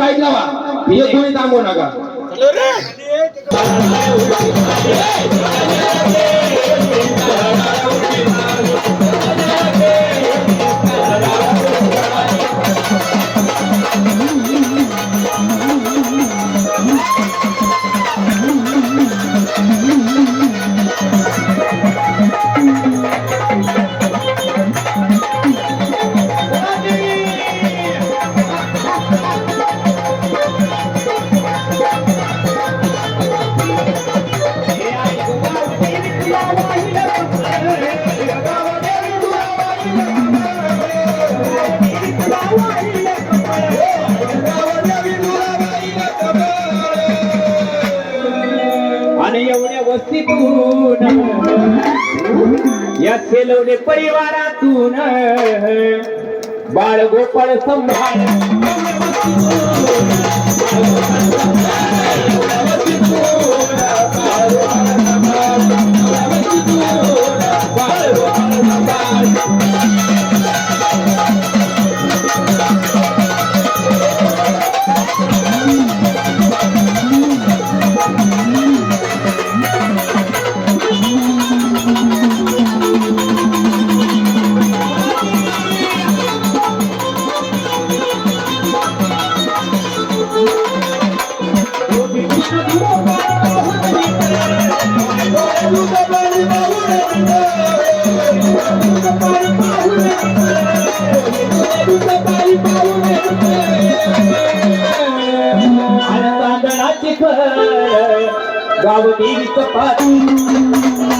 साईडला वा. हे कोणी थांबवू नका. या खेलवले परिवारातून. बाळ गोपाळ संभाळ. गाव देवीच पाती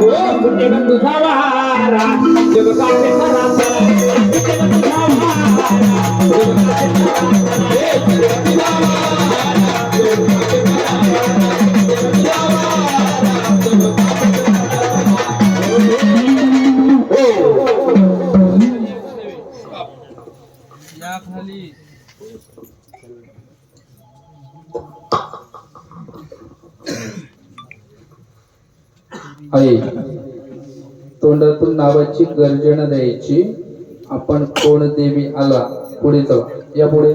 Hey, hey, hey, hey, आई तोंडातून नावाची गर्जना द्यायची. आपण कोण देवी आला? पुढे जाऊ या पुढे.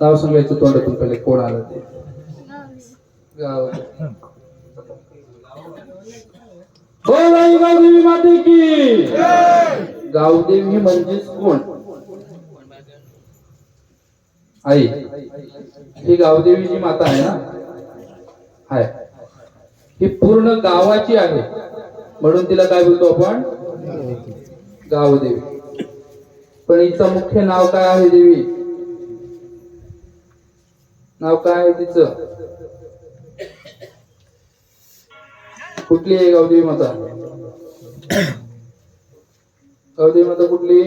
नाव सांगायचं तोंडातून पहिले. कोण आलं ते? गाव गावदेवी माते की. गावदेवी म्हणजेच कोण? आई. ही गावदेवी जी माता आहे ना? हाय. ही पूर्ण गावाची आहे. म्हणून तिला काय बोलतो आपण? गावदेवी पण हिचं मुख्य नाव काय आहे देवी? नाव काय आहे तिचं? कुठली आहे गावदेवी माता? गावदेवी माता कुठली?